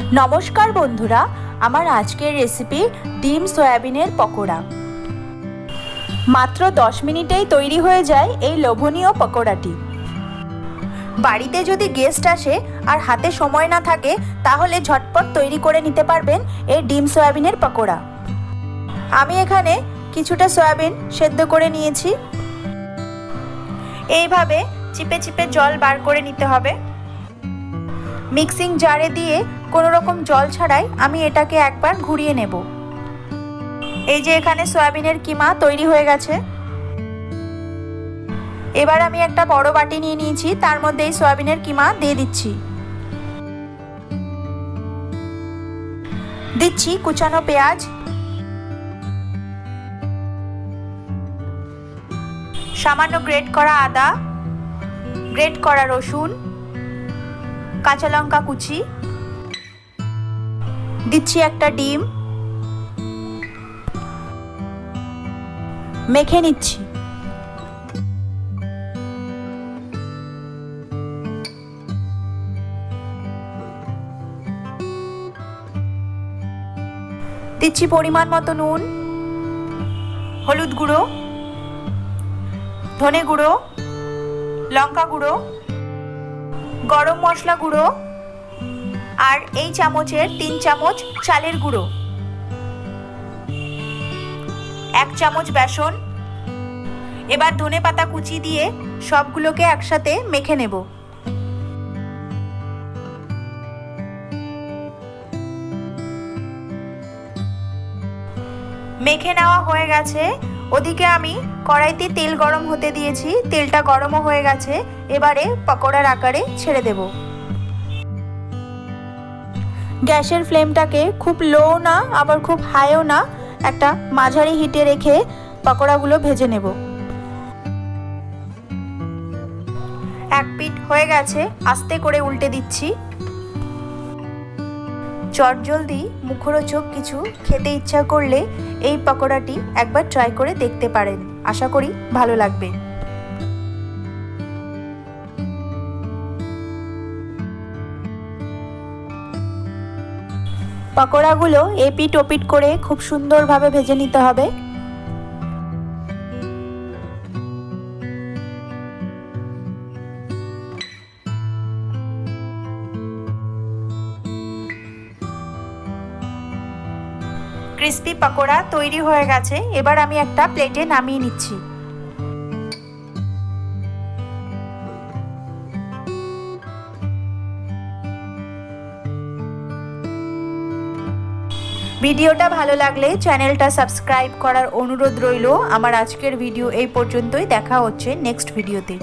নমস্কার বন্ধুরা, আমার আজকের রেসিপি ডিম সয়াবিনের পকোড়া। মাত্র দশ মিনিটেই তৈরি হয়ে যায় এই লোভনীয় পকোড়াটি। বাড়িতে যদি গেস্ট আসে আর হাতে সময় না থাকে, তাহলে ঝটপট তৈরি করে নিতে পারবেন এই ডিম সয়াবিনের পকোড়া। আমি এখানে কিছুটা সয়াবিন সেদ্ধ করে নিয়েছি। এইভাবে চিপে চিপে জল বার করে নিতে হবে। মিক্সিং জারে দিয়ে কোনো রকম জল ছাড়াই আমি এটাকে একবার ঘুরিয়ে নেব। এই যে এখানে সয়াবিনের কিমা তৈরি হয়ে গেছে। এবার আমি একটা বড় বাটি নিয়ে নিয়েছি, তার মধ্যে এই সয়াবিনের কিমা দিয়ে দিচ্ছি। দিচ্ছি কুচানো পেঁয়াজ। সামান্য গ্রেট করা আদা, গ্রেট করা রসুন। কাঁচা লঙ্কা কুচি, দিচ্ছি একটা ডিম। মেখে নিচ্ছি। দিচ্ছি পরিমাণ মতো নুন, হলুদ গুঁড়ো, ধনে গুঁড়ো, লঙ্কা গুঁড়ো গরম মশলা গুঁড়ো আর এই চামচের তিন চামচ চালের গুঁড়ো। এক চামচ বেসন। এবার ধনে পাতা কুচি দিয়ে সবগুলোকে একসাথে মেখে নেব। মেখে নেওয়া হয়ে গেছে ওদিকে আমি কড়াইতে তেল গরম হতে দিয়েছি, তেলটা গরমও হয়ে গেছে, এবারে পকোড়ার আকারে ছেড়ে দেব। গ্যাসের ফ্লেমটাকে খুব লো না, আবার খুব হাইও না, একটা মাঝারি হিটে রেখে পকোড়াগুলো ভেজে নেব। এক পিঠ হয়ে গেছে, আস্তে করে উল্টে দিচ্ছি। চটজলদি মুখরোচক কিছু খেতে ইচ্ছা করলে এই পকোড়াটি একবার ট্রাই করে দেখতে পারেন। আশা করি ভালো লাগবে। পকোড়াগুলো এপিট ওপিট করে খুব সুন্দরভাবে ভেজে নিতে হবে। ক্রিস্পি পকোড়া তৈরি হয়ে গেছে। এবার আমি একটা প্লেটে নামিয়ে নিচ্ছি। ভিডিওটা ভালো লাগলে চ্যানেলটা সাবস্ক্রাইব করার অনুরোধ রইল। আমার আজকের ভিডিও এই পর্যন্তই। দেখা হচ্ছে নেক্সট ভিডিওতে।